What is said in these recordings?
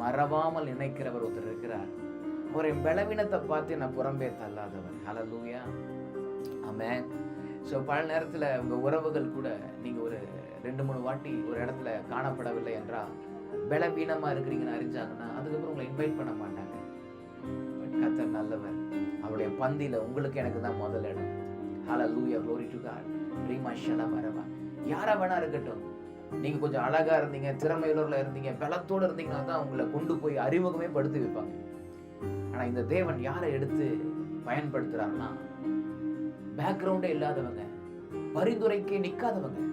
மறவாமல் நினைக்கிறவர் ஒருத்தர் இருக்கிறார். அவரை பலவீனத்தை பார்த்து நான் புறம்பே தள்ளாதவர். ஹலலூயா ஆமென் ஸோ பல நேரத்தில் உங்கள் உறவுகள் கூட நீங்கள் ஒரு ரெண்டு மூணு வாட்டி ஒரு இடத்துல காணப்படவில்லை என்றால் பலவீனமாக இருக்கிறீங்கன்னு அறிஞ்சாங்கன்னா அதுக்கப்புறம் உங்களை இன்வைட் பண்ண மாட்டாங்க. பட் கத்தர் நல்லவர். அவருடைய பந்தியில் உங்களுக்கு எனக்கு தான் முதல் இடம். Hallelujah glory to God. ரீமா ஷலா வரவா யாரை வேணா இருக்கட்டும். நீங்க கொஞ்சம் அழகா இருந்தீங்க திறமையுள்ளவர்களா இருந்தீங்க பலத்தோடு இருந்தீங்கன்னா தான் உங்களை கொண்டு போய் அறிமுகமே படுத்தி வைப்பாங்க. ஆனா இந்த தேவன் யாரை எடுத்து பயன்படுத்துறாருன்னா பேக்ரவுண்டே இல்லாதவங்க பரிந்துரைக்கே நிக்காதவங்க.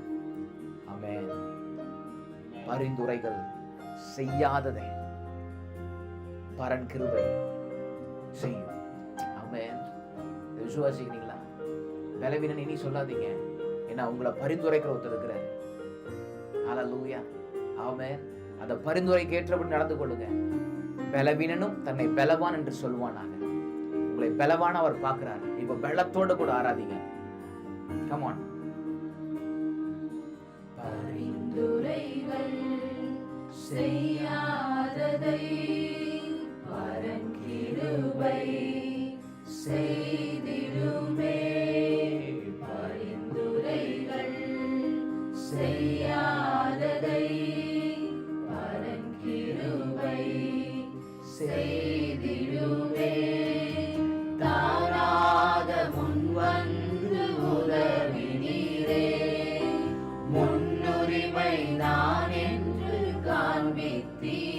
ஆமென். பரிந்துரைகள் செய்யாததை பரன் கிருபை செய்யும். ஆமென். விசுவாசிக்கிறீங்களா பலவீனன் இனி சொல்லாதீங்க. ஏன்னா உங்களை பரிந்துரைக்கிற ஒருத்தர் இருக்கிற ஹalleluya ஆமே அந்த பரிந்துரைக்கு ஏற்றபடி நடந்து கொள்ளுங்க பலவீனனும் தன்னை பலவான் என்று சொல்வானாக. உங்களை பலவான அவர் பார்க்கிறார். இப்ப பலத்தோட கூட ஆராதிங்க. கமான் பரிந்துரைகள் செய்யாததை பரங்கிருபை செய்திடுமே. பரிந்துரைகள் செய்யாததை செய்திடுவே தாராத முன் வந்து உதவினீரே. முன்னுரிமை நான் என்று காண்பித்தீர்.